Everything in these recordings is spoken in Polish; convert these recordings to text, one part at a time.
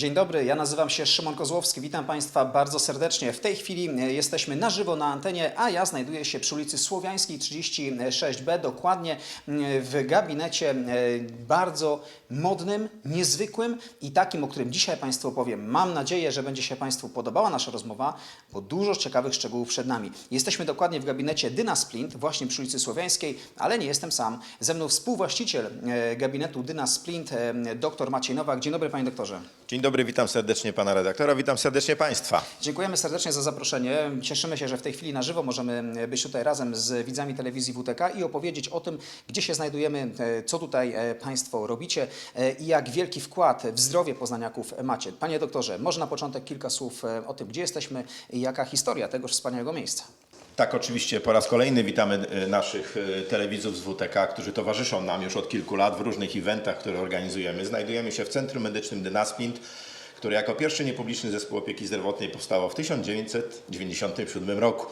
Dzień dobry, ja nazywam się Szymon Kozłowski, witam Państwa bardzo serdecznie. W tej chwili e, jesteśmy na żywo na antenie, a ja znajduję się przy ulicy Słowiańskiej 36B, dokładnie w gabinecie e, bardzo modnym, niezwykłym i takim, o którym dzisiaj Państwu opowiem. Mam nadzieję, że będzie się Państwu podobała nasza rozmowa, bo dużo ciekawych szczegółów przed nami. Jesteśmy dokładnie w gabinecie Dynasplint, właśnie przy ulicy Słowiańskiej, ale nie jestem sam. Ze mną współwłaściciel e, gabinetu Dynasplint, e, dr Maciej Nowak. Dzień dobry, Panie doktorze. Dzień dobry, witam serdecznie pana redaktora, witam serdecznie państwa. Dziękujemy serdecznie za zaproszenie. Cieszymy się, że w tej chwili na żywo możemy być tutaj razem z widzami telewizji WTK i opowiedzieć o tym, gdzie się znajdujemy, e, co tutaj e, Państwo robicie e, i jak wielki wkład w zdrowie poznaniaków macie. Panie doktorze, może na początek kilka słów e, o tym, gdzie jesteśmy i jaka historia tegoż wspaniałego miejsca. Tak, oczywiście po raz kolejny witamy e, naszych e, telewidzów z WTK, którzy towarzyszą nam już od kilku lat w różnych eventach, które organizujemy. Znajdujemy się w Centrum Medycznym Dynasplint, które jako pierwszy niepubliczny zespół opieki zdrowotnej powstało w 1997 roku.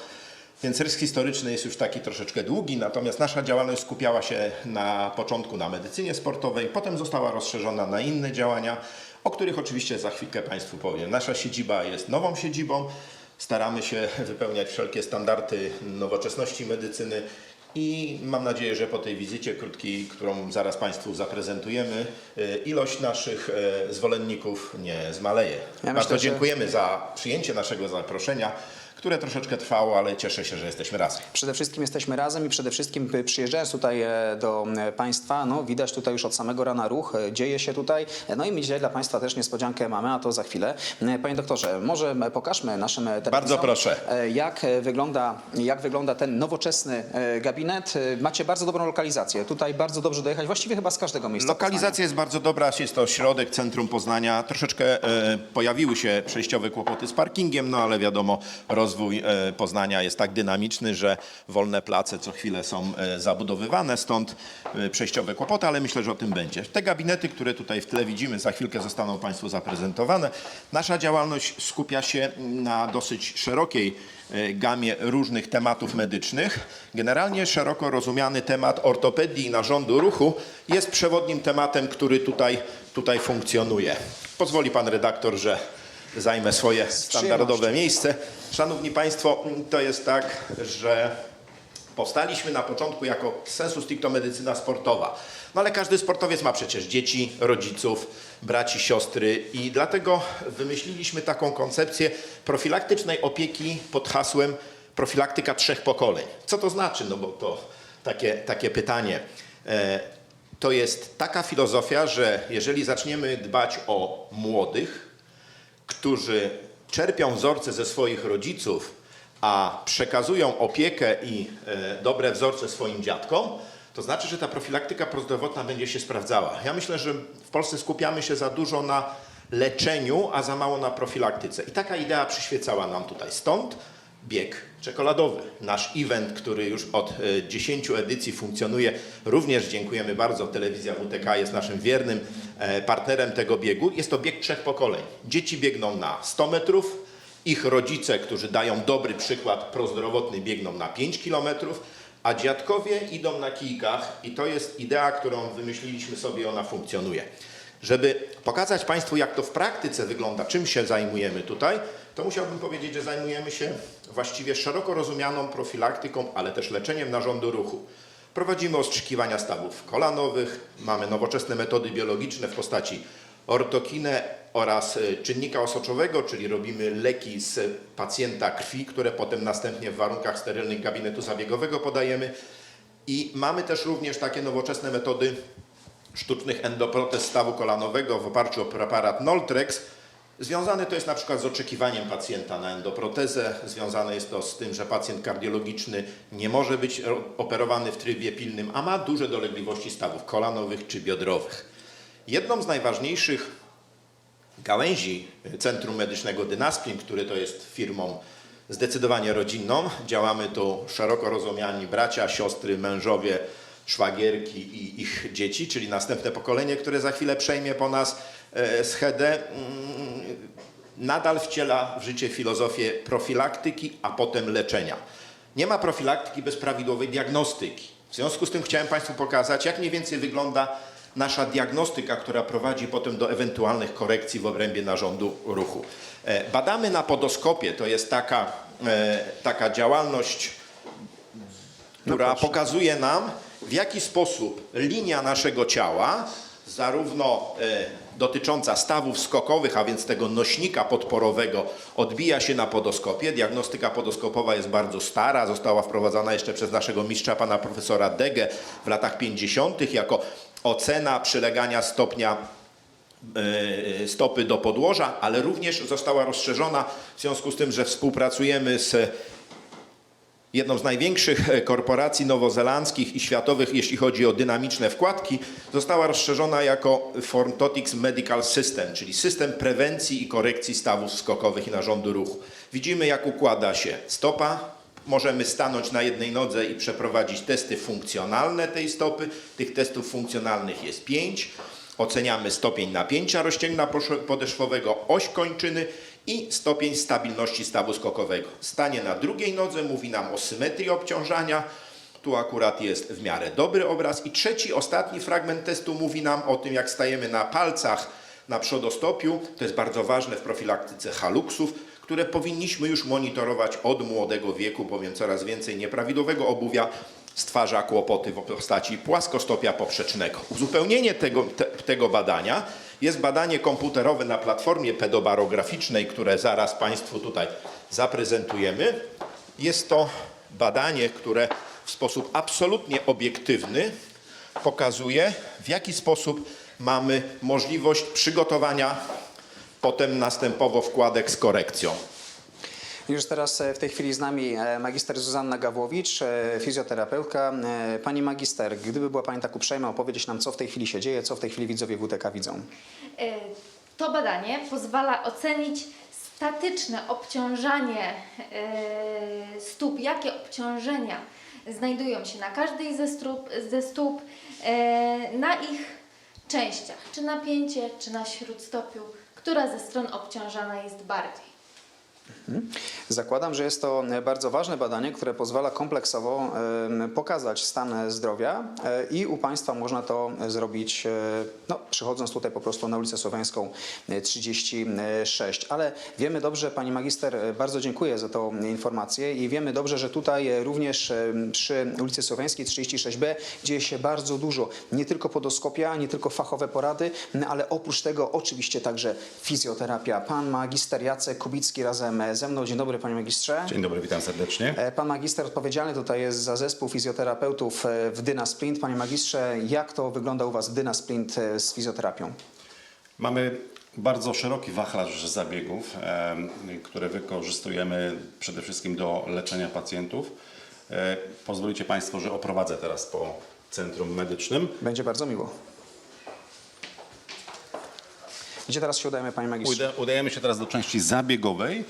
Więc rys historyczny jest już taki troszeczkę długi, natomiast nasza działalność skupiała się na początku na medycynie sportowej, potem została rozszerzona na inne działania, o których oczywiście za chwilkę Państwu powiem. Nasza siedziba jest nową siedzibą, staramy się wypełniać wszelkie standardy nowoczesności medycyny i mam nadzieję, że po tej wizycie krótkiej, którą zaraz Państwu zaprezentujemy, y, ilość naszych y, zwolenników nie zmaleje. Ja Bardzo myślę, że- dziękujemy za przyjęcie naszego zaproszenia, które troszeczkę trwało, ale cieszę się, że jesteśmy razem. Przede wszystkim jesteśmy razem i przede wszystkim y, przyjeżdżając tutaj e, do e, Państwa, no widać tutaj już od samego rana ruch, e, dzieje się tutaj, no i my dzisiaj dla Państwa też niespodziankę mamy, a to za chwilę. Panie doktorze, może pokażmy naszym telewidzom, Bardzo proszę. jak wygląda, jak wygląda ten nowoczesny gabinet. Macie bardzo dobrą lokalizację, tutaj bardzo dobrze dojechać, właściwie chyba z każdego miejsca. Lokalizacja jest bardzo dobra, jest to środek, centrum Poznania. Troszeczkę e, pojawiły się przejściowe kłopoty z parkingiem, no ale wiadomo, rozwój e, Poznania jest tak dynamiczny, że wolne place co chwilę są e, zabudowywane, stąd e, przejściowe kłopoty, ale myślę, że o tym będzie. Te gabinety, które tutaj w tle widzimy, za chwilkę zostaną Państwu zaprezentowane. Nasza działalność skupia się na dosyć szerokiej gamie różnych tematów medycznych. Generalnie szeroko rozumiany temat ortopedii i narządu ruchu jest przewodnim tematem, który tutaj, tutaj funkcjonuje. Pozwoli pan redaktor, że zajmę swoje standardowe miejsce. Szanowni Państwo, to jest tak, że Powstaliśmy na początku jako sensu stricto medycyna sportowa. No ale każdy sportowiec ma przecież dzieci, rodziców, braci, siostry i dlatego wymyśliliśmy taką koncepcję profilaktycznej opieki pod hasłem profilaktyka trzech pokoleń. Co to znaczy? No bo to takie, takie pytanie. E, To jest taka filozofia, że jeżeli zaczniemy dbać o młodych, którzy czerpią wzorce ze swoich rodziców, a przekazują opiekę i e, dobre wzorce swoim dziadkom, to znaczy, że ta profilaktyka prozdrowotna będzie się sprawdzała. Ja myślę, że w Polsce skupiamy się za dużo na leczeniu, a za mało na profilaktyce. I taka idea przyświecała nam tutaj. Stąd bieg czekoladowy. Nasz event, który już od e, 10 edycji funkcjonuje, również dziękujemy bardzo. Telewizja WTK jest naszym wiernym e, partnerem tego biegu. Jest to bieg trzech pokoleń. Dzieci biegną na 100 metrów, ich rodzice, którzy dają dobry przykład prozdrowotny, biegną na 5 kilometrów, a dziadkowie idą na kijkach i to jest idea, którą wymyśliliśmy sobie, ona funkcjonuje. Żeby pokazać Państwu, jak to w praktyce wygląda, czym się zajmujemy tutaj, to musiałbym powiedzieć, że zajmujemy się właściwie szeroko rozumianą profilaktyką, ale też leczeniem narządu ruchu. Prowadzimy ostrzykiwania stawów kolanowych, mamy nowoczesne metody biologiczne w postaci ortokinę oraz y, czynnika osoczowego, czyli robimy leki z pacjenta krwi, które potem następnie w warunkach sterylnych gabinetu zabiegowego podajemy. I mamy też również takie nowoczesne metody sztucznych endoprotez stawu kolanowego w oparciu o preparat Noltrex. Związane to jest na przykład z oczekiwaniem pacjenta na endoprotezę, związane jest to z tym, że pacjent kardiologiczny nie może być ro- operowany w trybie pilnym, a ma duże dolegliwości stawów kolanowych czy biodrowych. Jedną z najważniejszych gałęzi Centrum Medycznego Dynasplin, który to jest firmą zdecydowanie rodzinną. Działamy tu szeroko rozumiani bracia, siostry, mężowie, szwagierki i ich dzieci, czyli następne pokolenie, które za chwilę przejmie po nas schedę. Mm, Nadal wciela w życie filozofię profilaktyki, a potem leczenia. Nie ma profilaktyki bez prawidłowej diagnostyki. W związku z tym chciałem Państwu pokazać, jak mniej więcej wygląda nasza diagnostyka, która prowadzi potem do ewentualnych korekcji w obrębie narządu ruchu. E, Badamy na podoskopie, to jest taka, e, taka działalność, która pokazuje nam, w jaki sposób linia naszego ciała, zarówno e, dotycząca stawów skokowych, a więc tego nośnika podporowego, odbija się na podoskopie. Diagnostyka podoskopowa jest bardzo stara, została wprowadzona jeszcze przez naszego mistrza, pana profesora Dege w latach 50. jako ocena przylegania stopnia e, stopy do podłoża, ale również została rozszerzona w związku z tym, że współpracujemy z jedną z największych e, korporacji nowozelandzkich i światowych, jeśli chodzi o dynamiczne wkładki, została rozszerzona jako Fortotics Medical System, czyli system prewencji i korekcji stawów skokowych i narządu ruchu. Widzimy, jak układa się stopa. Możemy stanąć na jednej nodze i przeprowadzić testy funkcjonalne tej stopy. Tych testów funkcjonalnych jest pięć. Oceniamy stopień napięcia rozcięgna podeszwowego, oś kończyny i stopień stabilności stawu skokowego. Stanie na drugiej nodze mówi nam o symetrii obciążania. Tu akurat jest w miarę dobry obraz. I trzeci, ostatni fragment testu mówi nam o tym, jak stajemy na palcach na przodostopiu. To jest bardzo ważne w profilaktyce haluksów, które powinniśmy już monitorować od młodego wieku, bowiem coraz więcej nieprawidłowego obuwia stwarza kłopoty w postaci płaskostopia poprzecznego. Uzupełnienie tego, te, tego badania jest badanie komputerowe na platformie pedobarograficznej, które zaraz Państwu tutaj zaprezentujemy. Jest to badanie, które w sposób absolutnie obiektywny pokazuje, w jaki sposób mamy możliwość przygotowania potem następowo wkładek z korekcją. Już teraz e, w tej chwili z nami e, magister Zuzanna Gawłowicz, e, fizjoterapeutka. Pani magister, gdyby była Pani tak uprzejma opowiedzieć nam, co w tej chwili się dzieje, co w tej chwili widzowie WTK widzą. To badanie pozwala ocenić statyczne obciążanie stóp, jakie obciążenia znajdują się na każdej ze stóp, ze stóp na ich częściach, czy napięcie, czy na śródstopiu, która ze stron obciążana jest bardziej. Zakładam, że jest to e, bardzo ważne badanie, które pozwala kompleksowo pokazać stan zdrowia e, i u Państwa można to zrobić, e, no, przychodząc tutaj po prostu na ulicę Słowiańską e, 36. Ale wiemy dobrze, Pani Magister, e, bardzo dziękuję za tą informację i wiemy dobrze, że tutaj e, również przy ulicy Słowiańskiej 36B dzieje się bardzo dużo. Nie tylko podoskopia, nie tylko fachowe porady, ale oprócz tego oczywiście także fizjoterapia. Pan Magister Jacek Kubicki razem e, ze mną. Dzień dobry Panie Magistrze. Dzień dobry, witam serdecznie. E, Pan magister odpowiedzialny tutaj jest za zespół fizjoterapeutów e, w Dynasprint. Panie magistrze, jak to wygląda u Was w Dynasprint e, z fizjoterapią? Mamy bardzo szeroki wachlarz zabiegów, które wykorzystujemy przede wszystkim do leczenia pacjentów. Pozwolicie Państwo, że oprowadzę teraz po centrum medycznym. Będzie bardzo miło. Gdzie teraz się udajemy, Panie magistrze? Uda, udajemy się teraz do części zabiegowej.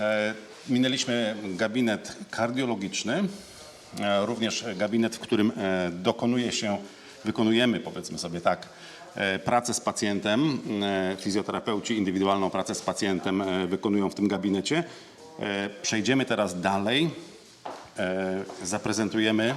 E, Minęliśmy gabinet kardiologiczny, e, również gabinet, w którym e, dokonuje się, wykonujemy, powiedzmy sobie tak, pracę z pacjentem. Fizjoterapeuci indywidualną pracę z pacjentem wykonują w tym gabinecie. Przejdziemy teraz dalej. Zaprezentujemy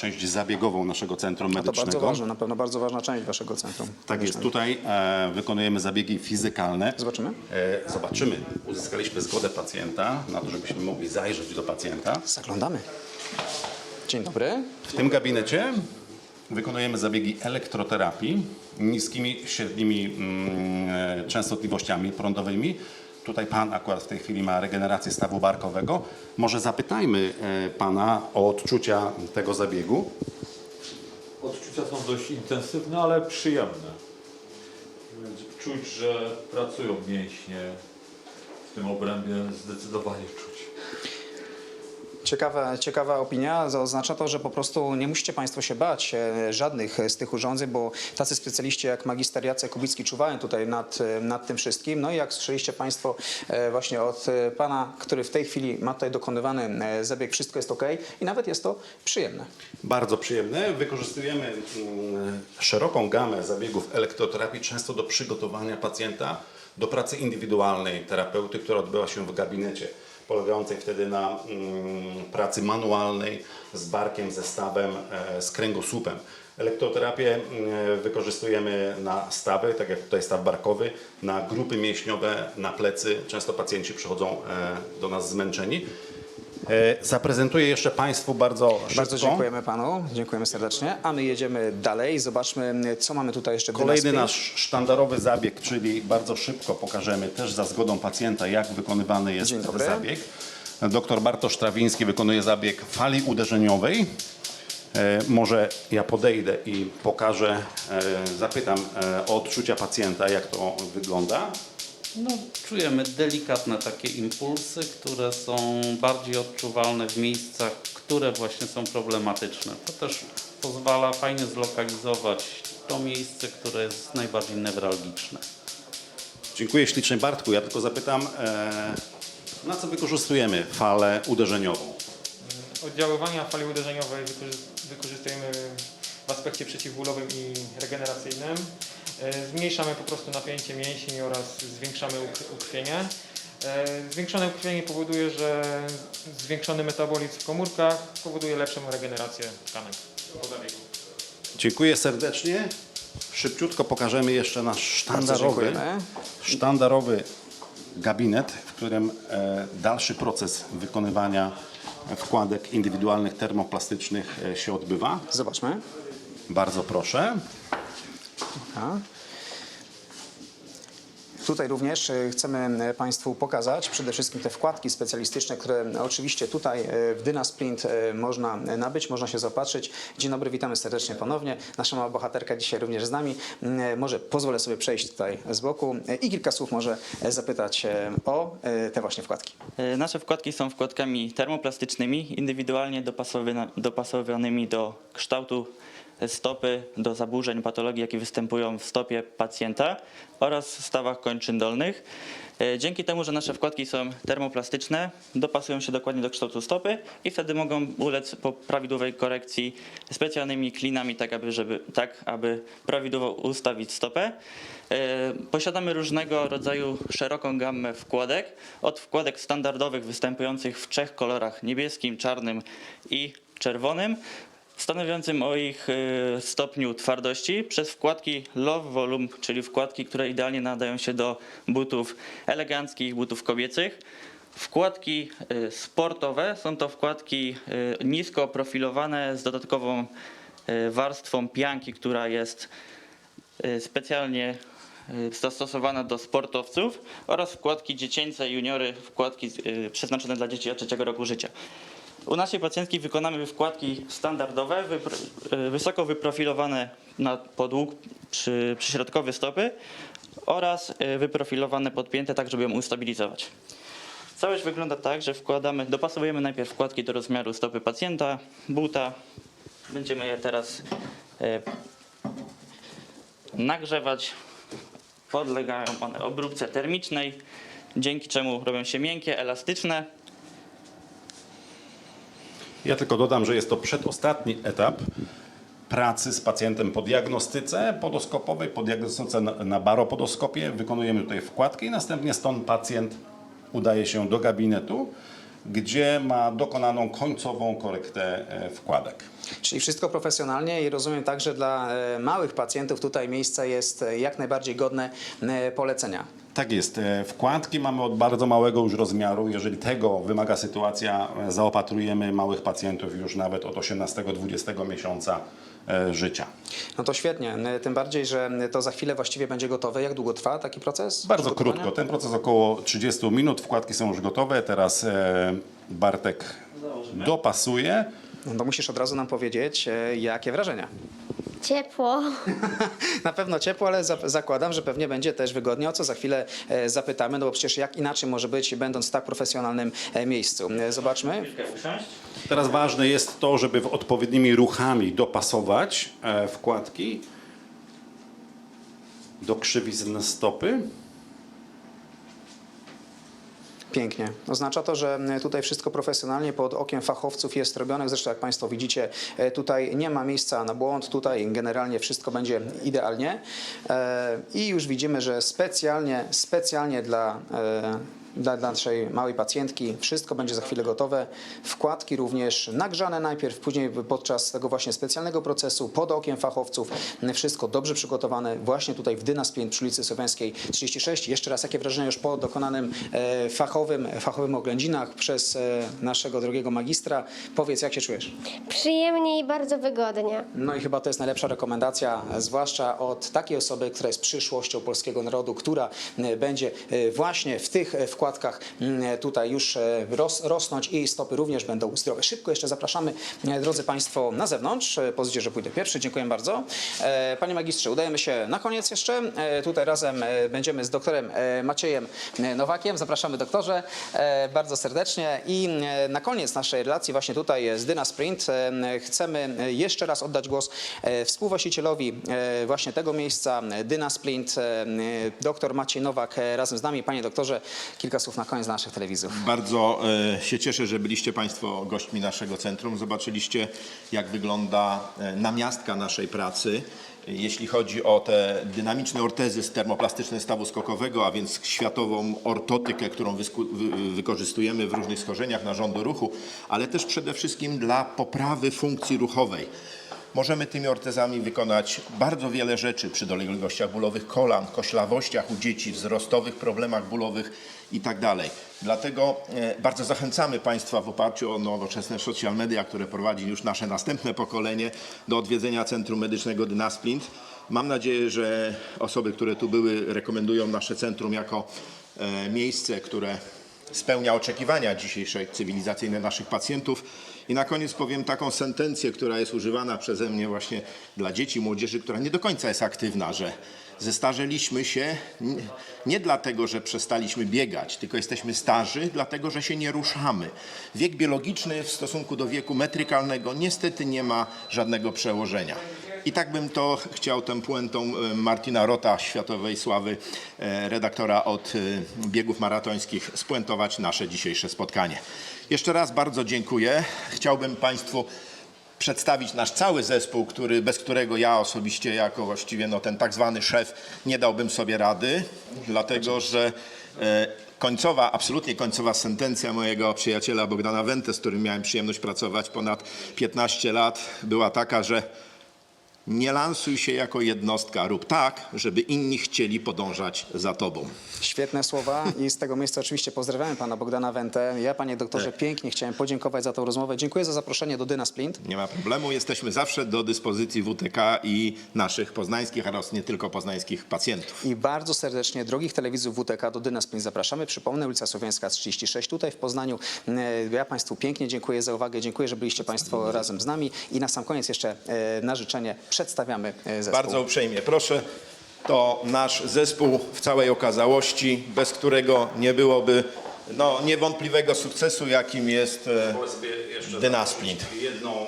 część zabiegową naszego centrum To medycznego. bardzo ważne, na pewno bardzo ważna część Waszego centrum. Tak jest, tutaj e, wykonujemy zabiegi fizykalne. Zobaczymy? E, zobaczymy. Uzyskaliśmy zgodę pacjenta na to, żebyśmy mogli zajrzeć do pacjenta. Zaglądamy. Dzień dobry. W tym gabinecie wykonujemy zabiegi elektroterapii niskimi, średnimi mm, e, częstotliwościami prądowymi. Tutaj pan akurat w tej chwili ma regenerację stawu barkowego. Może zapytajmy e, pana o odczucia tego zabiegu. Odczucia są dość intensywne, ale przyjemne. Czuć, że pracują mięśnie w tym obrębie zdecydowanie czuć. Ciekawa, ciekawa opinia. Oznacza to, że po prostu nie musicie Państwo się bać e, żadnych z tych urządzeń, bo tacy specjaliści jak magister Jacek Kubicki czuwają tutaj nad, e, nad tym wszystkim. No i jak słyszeliście Państwo e, właśnie od Pana, który w tej chwili ma tutaj dokonywany zabieg, wszystko jest ok i nawet jest to przyjemne. Bardzo przyjemne. Wykorzystujemy mm, szeroką gamę zabiegów elektroterapii, często do przygotowania pacjenta do pracy indywidualnej terapeuty, która odbyła się w gabinecie. Polegającej wtedy na mm, pracy manualnej z barkiem, zestawem, e, z kręgosłupem. Elektroterapię mm, wykorzystujemy na stawy, tak jak tutaj staw barkowy, na grupy mięśniowe, na plecy. Często pacjenci przychodzą e, do nas zmęczeni. E, Zaprezentuję jeszcze Państwu bardzo szybko. Bardzo dziękujemy panu, dziękujemy serdecznie, a my jedziemy dalej. Zobaczmy, co mamy tutaj jeszcze Kolejny nasz sztandarowy zabieg, czyli bardzo szybko pokażemy też za zgodą pacjenta, jak wykonywany jest dobry. zabieg. Dr Bartosz Trawiński wykonuje zabieg fali uderzeniowej. E, może ja podejdę i pokażę, e, zapytam o odczucia pacjenta, jak to wygląda. No, czujemy delikatne takie impulsy, które są bardziej odczuwalne w miejscach, które właśnie są problematyczne. To też pozwala fajnie zlokalizować to miejsce, które jest najbardziej newralgiczne. Dziękuję ślicznie Bartku. Ja tylko zapytam, e, na co wykorzystujemy falę uderzeniową? Oddziaływania fali uderzeniowej wykorzy- wykorzystujemy w aspekcie przeciwbólowym i regeneracyjnym. E, Zmniejszamy po prostu napięcie mięśni oraz zwiększamy uk- ukrwienie. E, Zwiększone ukrwienie powoduje, że zwiększony metabolizm w komórkach powoduje lepszą regenerację tkanek po zabiegu. Dziękuję serdecznie. Szybciutko pokażemy jeszcze nasz sztandarowy, sztandarowy gabinet, w którym e, dalszy proces wykonywania wkładek indywidualnych termoplastycznych się odbywa. Zobaczmy. Bardzo proszę. Tutaj również e, chcemy e, Państwu pokazać przede wszystkim te wkładki specjalistyczne, które oczywiście tutaj e, w Dynasprint e, można nabyć, można się zaopatrzyć. Dzień dobry, witamy serdecznie ponownie. Nasza mała bohaterka dzisiaj również z nami. Mm, Może pozwolę sobie przejść tutaj z boku e, i kilka słów może e, zapytać e, o e, te właśnie wkładki. E, Nasze wkładki są wkładkami termoplastycznymi, indywidualnie dopasowanymi do kształtu stopy, do zaburzeń, patologii, jakie występują w stopie pacjenta oraz stawach kończyn dolnych. E, Dzięki temu, że nasze wkładki są termoplastyczne, dopasują się dokładnie do kształtu stopy i wtedy mogą ulec po prawidłowej korekcji specjalnymi klinami, tak aby, żeby, tak, aby prawidłowo ustawić stopę. E, Posiadamy różnego rodzaju szeroką gammę wkładek, od wkładek standardowych występujących w trzech kolorach niebieskim, czarnym i czerwonym, stanowiącym o ich e, stopniu twardości, przez wkładki Love Volume, czyli wkładki, które idealnie nadają się do butów eleganckich, butów kobiecych. Wkładki e, sportowe są to wkładki e, nisko profilowane z dodatkową warstwą pianki, która jest specjalnie zastosowana do sportowców oraz wkładki dziecięce, juniory, wkładki przeznaczone dla dzieci od trzeciego roku życia. U naszej pacjentki wykonamy wkładki standardowe, wypro- e, wysoko wyprofilowane na podłóg przy, przyśrodkowy stopy oraz e, wyprofilowane podpięte tak, żeby ją ustabilizować. Całość wygląda tak, że wkładamy, dopasowujemy najpierw wkładki do rozmiaru stopy pacjenta, buta. Będziemy je teraz e, nagrzewać. Podlegają one obróbce termicznej, dzięki czemu robią się miękkie, elastyczne. Ja tylko dodam, że jest to przedostatni etap pracy z pacjentem po diagnostyce podoskopowej, po diagnostyce na, baropodoskopie. Wykonujemy tutaj wkładkę i następnie stąd pacjent udaje się do gabinetu, gdzie ma dokonaną końcową korektę e, wkładek. Czyli wszystko profesjonalnie i rozumiem także dla e, małych pacjentów tutaj miejsce jest e, jak najbardziej godne polecenia. Tak jest. E, Wkładki mamy od bardzo małego już rozmiaru. Jeżeli tego wymaga sytuacja, e, zaopatrujemy małych pacjentów już nawet od 18-20 miesiąca e, życia. No to świetnie, tym bardziej, że to za chwilę właściwie będzie gotowe. Jak długo trwa taki proces? Bardzo krótko. Ten proces około 30 minut. Wkładki są już gotowe. Teraz Bartek dopasuje. No to musisz od razu nam powiedzieć, jakie wrażenia. Ciepło. Na pewno ciepło, ale za- zakładam, że pewnie będzie też wygodnie, o co za chwilę e, zapytamy, no bo przecież jak inaczej może być, będąc w tak profesjonalnym e, miejscu. E, Zobaczmy. Teraz ważne jest to, żeby w odpowiednimi ruchami dopasować e, wkładki do krzywizn stopy. Pięknie. Oznacza to, że tutaj wszystko profesjonalnie pod okiem fachowców jest robione. Zresztą jak Państwo widzicie, e, tutaj nie ma miejsca na błąd, tutaj generalnie wszystko będzie idealnie. E, I już widzimy, że specjalnie, specjalnie dla e, dla naszej małej pacjentki. Wszystko będzie za chwilę gotowe. Wkładki również nagrzane najpierw, później podczas tego właśnie specjalnego procesu, pod okiem fachowców. Wszystko dobrze przygotowane właśnie tutaj w Dynasplint przy ulicy Słowiańskiej 36. Jeszcze raz, jakie wrażenia już po dokonanym e, fachowym, fachowym oględzinach przez e, naszego drogiego magistra? Powiedz, jak się czujesz? Przyjemnie i bardzo wygodnie. No i chyba to jest najlepsza rekomendacja, zwłaszcza od takiej osoby, która jest przyszłością polskiego narodu, która e, będzie właśnie w tych e, wkładkach m, tutaj już e, ros, rosnąć i stopy również będą zdrowe. Szybko jeszcze zapraszamy, e, drodzy Państwo, na zewnątrz. E, Pozwólcie, że pójdę pierwszy. Dziękuję bardzo. Panie magistrze, udajemy się na koniec jeszcze. Tutaj razem będziemy z doktorem Maciejem Nowakiem. Zapraszamy doktorze bardzo serdecznie i na koniec naszej relacji właśnie tutaj z Dyna Sprint chcemy jeszcze raz oddać głos współwłaścicielowi właśnie tego miejsca Dyna Sprint, doktor Maciej Nowak razem z nami. Panie doktorze, kilka słów na koniec naszych telewizów. Bardzo e, się cieszę, że byliście Państwo gośćmi naszego centrum. Zobaczyliście, jak wygląda e, namiastka naszej pracy. Jeśli chodzi o te dynamiczne ortezy z termoplastyczne stawu skokowego, a więc światową ortotykę, którą wykorzystujemy w różnych schorzeniach narządu ruchu, ale też przede wszystkim dla poprawy funkcji ruchowej. Możemy tymi ortezami wykonać bardzo wiele rzeczy przy dolegliwościach bólowych kolan, koślawościach u dzieci, wzrostowych problemach bólowych itd. Dlatego e, bardzo zachęcamy Państwa w oparciu o nowoczesne social media, które prowadzi już nasze następne pokolenie, do odwiedzenia Centrum Medycznego Dynasplint. Mam nadzieję, że osoby, które tu były, rekomendują nasze centrum jako e, miejsce, które spełnia oczekiwania dzisiejsze cywilizacyjne naszych pacjentów. I na koniec powiem taką sentencję, która jest używana przeze mnie właśnie dla dzieci, młodzieży, która nie do końca jest aktywna, że zestarzeliśmy się nie dlatego, że przestaliśmy biegać, tylko jesteśmy starzy, dlatego, że się nie ruszamy. Wiek biologiczny w stosunku do wieku metrykalnego niestety nie ma żadnego przełożenia. I tak bym to chciał tę puentą e, Martina Rota, światowej sławy e, redaktora od e, biegów maratońskich, spuentować nasze dzisiejsze spotkanie. Jeszcze raz bardzo dziękuję. Chciałbym Państwu przedstawić nasz cały zespół, który, bez którego ja osobiście jako właściwie no, ten tak zwany szef nie dałbym sobie rady, dlatego że e, końcowa, absolutnie końcowa sentencja mojego przyjaciela Bogdana Wente, z którym miałem przyjemność pracować ponad 15 lat, była taka, że nie lansuj się jako jednostka, rób tak, żeby inni chcieli podążać za tobą. Świetne słowa i z tego miejsca oczywiście pozdrawiamy pana Bogdana Wentę. Ja, panie doktorze, pięknie chciałem podziękować za tą rozmowę. Dziękuję za zaproszenie do Dynasplint. Nie ma problemu, jesteśmy zawsze do dyspozycji WTK i naszych poznańskich oraz nie tylko poznańskich pacjentów. I bardzo serdecznie drogich telewidzów WTK do Dynasplint zapraszamy. Przypomnę, ulica Słowiańska 36 tutaj w Poznaniu. E, Ja Państwu pięknie dziękuję za uwagę. Dziękuję, że byliście Państwo razem z nami. I na sam koniec jeszcze e, na życzenie przedstawiamy e, zespół. Bardzo uprzejmie proszę. To nasz zespół w całej okazałości, bez którego nie byłoby no, niewątpliwego sukcesu, jakim jest e, Dynasplint. Jedną,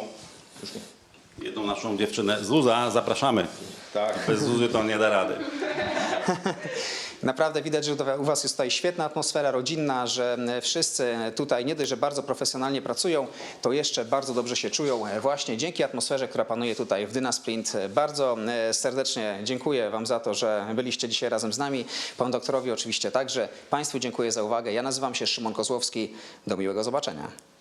jedną naszą dziewczynę, Zuza, zapraszamy. Tak. Bez Zuzy to nie da rady. Naprawdę widać, że u Was jest tutaj świetna atmosfera rodzinna, że e, wszyscy tutaj nie dość, że bardzo profesjonalnie pracują, to jeszcze bardzo dobrze się czują e, właśnie dzięki atmosferze, która panuje tutaj w Dynasprint. E, Bardzo serdecznie dziękuję Wam za to, że byliście dzisiaj razem z nami. Panu doktorowi oczywiście także. Państwu dziękuję za uwagę. Ja nazywam się Szymon Kozłowski. Do miłego zobaczenia.